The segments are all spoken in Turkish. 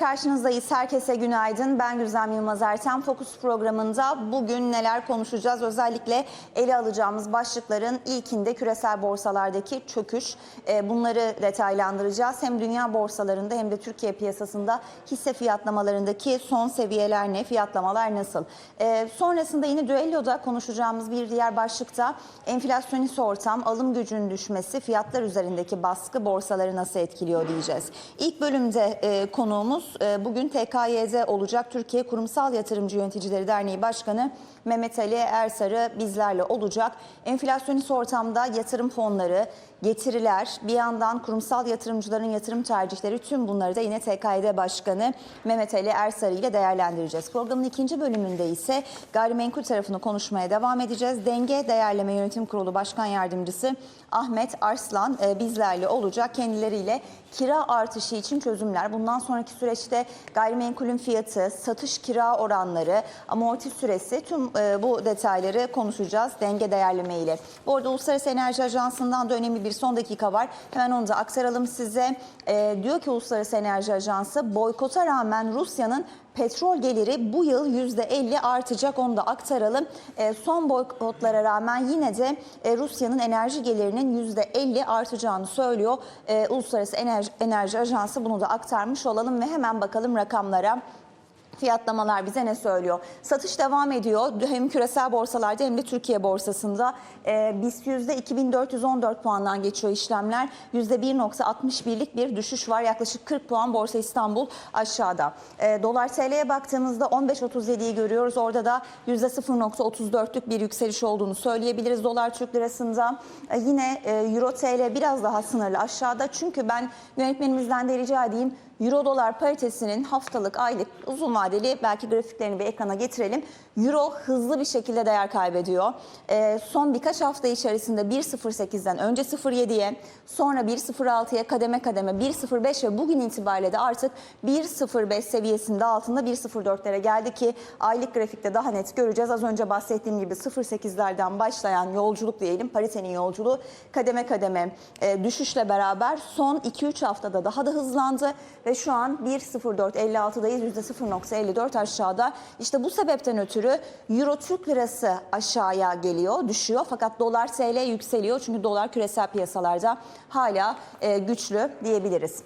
Karşınızdayız. Herkese günaydın. Ben Gürzem Yılmaz Ertem. Fokus programında bugün neler konuşacağız? Özellikle ele alacağımız başlıkların ilkinde küresel borsalardaki çöküş. Ee, Bunları detaylandıracağız. Hem dünya borsalarında hem de Türkiye piyasasında hisse fiyatlamalarındaki son seviyeler ne? Fiyatlamalar nasıl? Ee, Sonrasında yine düelloda konuşacağımız bir diğer başlıkta enflasyonist ortam, alım gücünün düşmesi, fiyatlar üzerindeki baskı borsaları nasıl etkiliyor diyeceğiz. İlk bölümde e, konuğumuz e, bugün TKYD olacak. Türkiye Kurumsal Yatırımcı Yöneticileri Derneği Başkanı Mehmet Ali Ersarı bizlerle olacak. Enflasyonist ortamda yatırım fonları, getiriler, bir yandan kurumsal yatırımcıların yatırım tercihleri tüm bunları da yine TKYD Başkanı Mehmet Ali Ersarı ile değerlendireceğiz. Programın ikinci bölümünde ise gayrimenkul tarafını konuşmaya devam edeceğiz. Denge Değerleme Yönetim Kurulu Başkan Yardımcısı Ahmet Arslan e, bizlerle olacak. Kendileriyle kira artışı için çözümler, bundan sonraki süreçte gayrimenkulün fiyatı, satış kira oranları, amorti süresi tüm e, bu detayları konuşacağız denge değerleme ile. Bu arada Uluslararası Enerji Ajansı'ndan da önemli bir son dakika var. Hemen onu da aktaralım size. E, diyor ki Uluslararası Enerji Ajansı boykota rağmen Rusya'nın petrol geliri bu yıl %50 artacak onu da aktaralım. E, son boykotlara rağmen yine de e, Rusya'nın enerji gelirinin %50 artacağını söylüyor. E, Uluslararası Enerji, Enerji Ajansı bunu da aktarmış olalım ve hemen bakalım rakamlara. Fiyatlamalar bize ne söylüyor? Satış devam ediyor. Hem küresel borsalarda hem de Türkiye borsasında. Ee, BIST %2414 puandan geçiyor işlemler. %1.61'lik bir düşüş var. Yaklaşık 40 puan Borsa İstanbul aşağıda. Ee, Dolar TL'ye baktığımızda 15.37'yi görüyoruz. Orada da %0.34'lük bir yükseliş olduğunu söyleyebiliriz Dolar Türk Lirası'nda. Ee, yine e, Euro TL biraz daha sınırlı aşağıda. Çünkü ben yönetmenimizden de rica edeyim Euro dolar paritesinin haftalık, aylık, uzun vadeli belki grafiklerini bir ekrana getirelim. Euro hızlı bir şekilde değer kaybediyor. Ee, son birkaç hafta içerisinde 1.08'den önce 0.7'ye, sonra 1.06'ya kademe kademe 1.05 ve bugün itibariyle de artık 1.05 seviyesinde altında 1.04'lere geldi ki aylık grafikte daha net göreceğiz. Az önce bahsettiğim gibi 0.8'lerden başlayan yolculuk diyelim, paritenin yolculuğu kademe kademe e, düşüşle beraber son 2-3 haftada daha da hızlandı ve şu an 1.04.56'dayız. %0.54 aşağıda. İşte bu sebepten ötürü Euro Türk Lirası aşağıya geliyor, düşüyor. Fakat dolar TL yükseliyor. Çünkü dolar küresel piyasalarda hala e, güçlü diyebiliriz.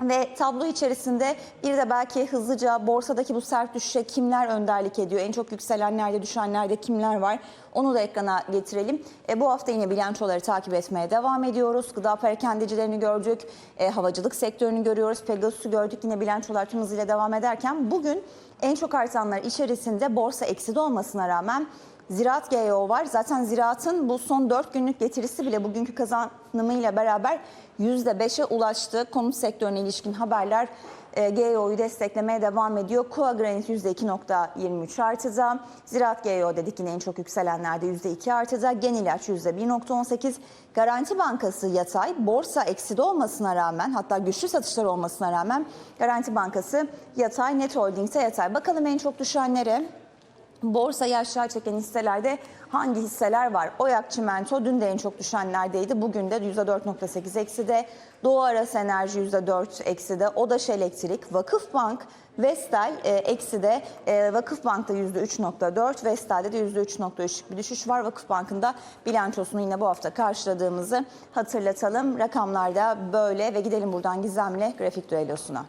Ve tablo içerisinde bir de belki hızlıca borsadaki bu sert düşüşe kimler önderlik ediyor? En çok yükselenlerde, düşenlerde kimler var? Onu da ekrana getirelim. E, bu hafta yine bilançoları takip etmeye devam ediyoruz. Gıda perakendecilerini gördük, e, havacılık sektörünü görüyoruz, Pegasus'u gördük. Yine bilançolar tüm hızıyla devam ederken bugün en çok artanlar içerisinde borsa ekside olmasına rağmen Ziraat GEO var. Zaten ziraatın bu son 4 günlük getirisi bile bugünkü kazanımıyla beraber %5'e ulaştı. Konut sektörüne ilişkin haberler e, GEO'yu desteklemeye devam ediyor. Kua Granit %2.23 artıda. Ziraat GEO dedik yine en çok yükselenlerde %2 artıda. Genilaç %1.18. Garanti Bankası yatay. Borsa ekside olmasına rağmen hatta güçlü satışlar olmasına rağmen Garanti Bankası yatay. Net Holding'se yatay. Bakalım en çok düşenlere. Borsayı aşağı çeken hisselerde hangi hisseler var? Oyak Çimento dün de en çok düşenlerdeydi. Bugün de %4.8 ekside. Doğu Aras Enerji %4 ekside. Odaş Elektrik, Vakıfbank, Vestel e, ekside. E, Vakıfbank'ta %3.4, Vestel'de de %3.3 bir düşüş var. Vakıfbank'ın da bilançosunu yine bu hafta karşıladığımızı hatırlatalım. Rakamlar da böyle ve gidelim buradan Gizem'le grafik düellosuna.